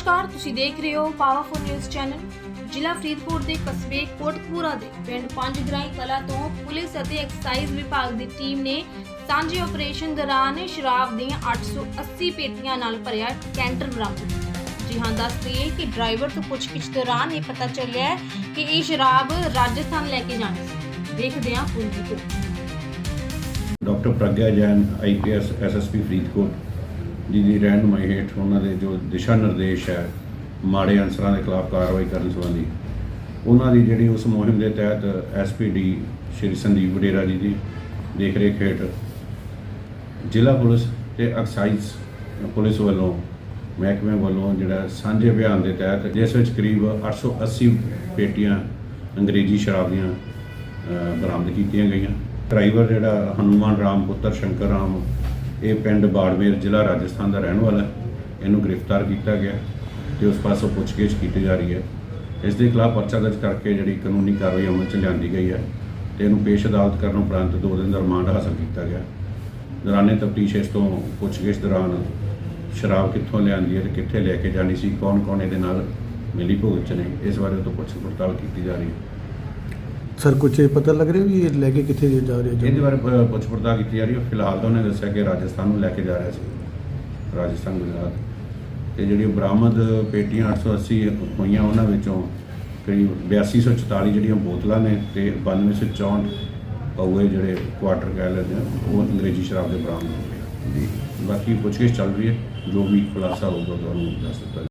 ਨਮਸਕਾਰ, ਤੁਸੀਂ ਦੇਖ ਰਹੇ ਹੋ ਪਾਵਰਫੁਲ ਨਿਊਜ਼ ਚੈਨਲ ਜ਼ਿਲ੍ਹਾ ਫਰੀਦਕੋਟ ਦੇ ਕਸਬੇ ਕੋਟਕਪੂਰਾ ਦੇ ਪਿੰਡ ਪੰਜਗਰਾਈ ਕਲਾ ਤੋਂ ਪੁਲਿਸ ਅਤੇ ਐਕਸਾਈਜ਼ ਵਿਭਾਗ ਦੀ ਟੀਮ ਨੇ ਸਾਂਝੇ ਆਪਰੇਸ਼ਨ ਦੌਰਾਨ ਸ਼ਰਾਬ ਦੀਆਂ 880 ਪੇਟੀਆਂ ਨਾਲ ਭਰਿਆ ਕੈਂਟਰ ਬਰਾਮਦ। ਕੀਤਾ ਜੀ ਹਾਂ, ਦੱਸ ਦਈਏ ਕਿ ਡਰਾਈਵਰ ਤੋਂ ਪੁੱਛਗਿੱਛ ਦੌਰਾਨ ਇਹ ਪਤਾ ਚੱਲਿਆ ਹੈ ਕਿ ਇਹ ਸ਼ਰਾਬ ਰਾਜਸਥਾਨ ਲੈ ਕੇ ਜਾਣੀ ਸੀ। ਦੇਖਦੇ ਹਾਂ ਪੂਰੀ report doctor Pragya Jain IPS SSP Faridkot. ਜਿਹਦੀ ਦੀ ਰਹਿਨੁਮਾਈ ਹੇਠ ਉਹਨਾਂ ਦੇ ਜੋ ਦਿਸ਼ਾ ਨਿਰਦੇਸ਼ ਹੈ, ਮਾੜੇ ਅਨਸਰਾਂ ਦੇ ਖਿਲਾਫ ਕਾਰਵਾਈ ਕਰਨ ਸੰਬੰਧੀ। ਉਹਨਾਂ ਦੀ ਜਿਹੜੀ ਉਸ ਮੁਹਿੰਮ ਦੇ ਤਹਿਤ ਐਸਪੀਡੀ ਸ਼੍ਰੀ ਸੰਦੀਪ ਵਡੇਰਾ ਜੀ ਦੀ ਦੇਖ ਰੇਖ ਹੇਠ ਜ਼ਿਲ੍ਹਾ ਪੁਲਿਸ ਤੇ ਐਕਸਾਈਜ਼ ਪੁਲਿਸ ਵੱਲੋਂ, ਮਹਿਕਮੇ ਵੱਲੋਂ ਜਿਹੜਾ ਸਾਂਝੇ ਅਭਿਆਨ ਦੇ ਤਹਿਤ, ਜਿਸ ਵਿੱਚ ਕਰੀਬ 880 ਪੇਟੀਆਂ ਅੰਗਰੇਜ਼ੀ ਸ਼ਰਾਬ ਦੀਆਂ ਬਰਾਮਦ ਕੀਤੀਆਂ ਗਈਆਂ। ਡਰਾਈਵਰ ਜਿਹੜਾ ਹਨੂਮਾਨ ਰਾਮ, ਪੁੱਤਰ ਸ਼ੰਕਰ ਰਾਮ ਇਹ ਪਿੰਡ ਬਾੜਮੇਰ ਜ਼ਿਲ੍ਹਾ ਰਾਜਸਥਾਨ ਦਾ ਰਹਿਣ ਵਾਲਾ ਇਹਨੂੰ ਗ੍ਰਿਫਤਾਰ ਕੀਤਾ ਗਿਆ ਤੇ ਉਸ ਪਾਸੋਂ ਪੁੱਛਗਿੱਛ ਕੀਤੀ ਜਾ ਰਹੀ ਹੈ। ਇਸ ਦੇ ਖਿਲਾਫ ਪਰਚਾ ਦਰਜ ਕਰਕੇ ਜਿਹੜੀ ਕਾਨੂੰਨੀ ਕਾਰਵਾਈ ਅਮਲ ਚ ਲਿਆਂਦੀ ਗਈ ਹੈ ਤੇ ਇਹਨੂੰ ਪੇਸ਼ ਅਦਾਲਤ ਕਰਨ ਉਪਰੰਤ ਦੋ ਦਿਨ ਦਾ ਰਿਮਾਂਡ ਹਾਸਲ ਕੀਤਾ ਗਿਆ। ਦੌਰਾਨੇ ਤਫਤੀਸ਼ ਇਸ ਤੋਂ ਪੁੱਛਗਿੱਛ ਦੌਰਾਨ ਸ਼ਰਾਬ ਕਿੱਥੋਂ ਲਿਆਂਦੀ ਹੈ ਤੇ ਕਿੱਥੇ ਲੈ ਕੇ ਜਾਣੀ ਸੀ ਕੌਣ ਕੌਣ ਇਹਦੇ ਨਾਲ ਮਿਲੀ ਭੁਗਤ ਚ ਨੇ, ਇਸ ਬਾਰੇ ਉਹ ਤੋਂ ਪੁੱਛ ਪੜਤਾਲ ਕੀਤੀ ਜਾ ਰਹੀ ਹੈ। ਸਰ ਕੁਝ ਇਹ ਪਤਾ ਲੱਗ ਰਿਹਾ ਵੀ ਇਹ ਲੈ ਕੇ ਕਿੱਥੇ ਜਾ ਰਹੇ ਜੀ ਇਹਦੇ ਬਾਰੇ ਪ- ਪੁੱਛ ਪੜਤਾਲ ਕੀਤੀ ਜਾ ਰਹੀ ਹੈ। ਫਿਲਹਾਲ ਤਾਂ ਉਹਨੇ ਦੱਸਿਆ ਕਿ ਰਾਜਸਥਾਨ ਨੂੰ ਲੈ ਕੇ ਜਾ ਰਿਹਾ ਸੀ। ਰਾਜਸਥਾਨ ਗੁਜਰਾਤ। ਤੇ ਜਿਹੜੀ ਉਹ ਬਰਾਮਦ ਪੇਟੀਆਂ 880 ਹੋਈਆਂ ਉਹਨਾਂ ਵਿੱਚੋਂ ਕਰੀਬ 8244 ਜਿਹੜੀਆਂ ਬੋਤਲਾਂ ਨੇ ਤੇ 9264 ਪਊਏ ਜਿਹੜੇ ਕੁਆਟਰ ਕਹਿ ਲੈਂਦੇ ਆ ਉਹ ਅੰਗਰੇਜ਼ੀ ਸ਼ਰਾਬ ਦੇ ਬਰਾਮਦ ਹੋ ਗਏ। ਜੀ। ਬਾਕੀ ਪੁੱਛਗਿੱਛ ਚੱਲ ਰਹੀ ਹੈ। ਜੋ ਵੀ ਖੁਲਾਸਾ ਹੋਊਗਾ ਤੁਹਾਨੂੰ ਦੱਸ ਦਿੱਤਾ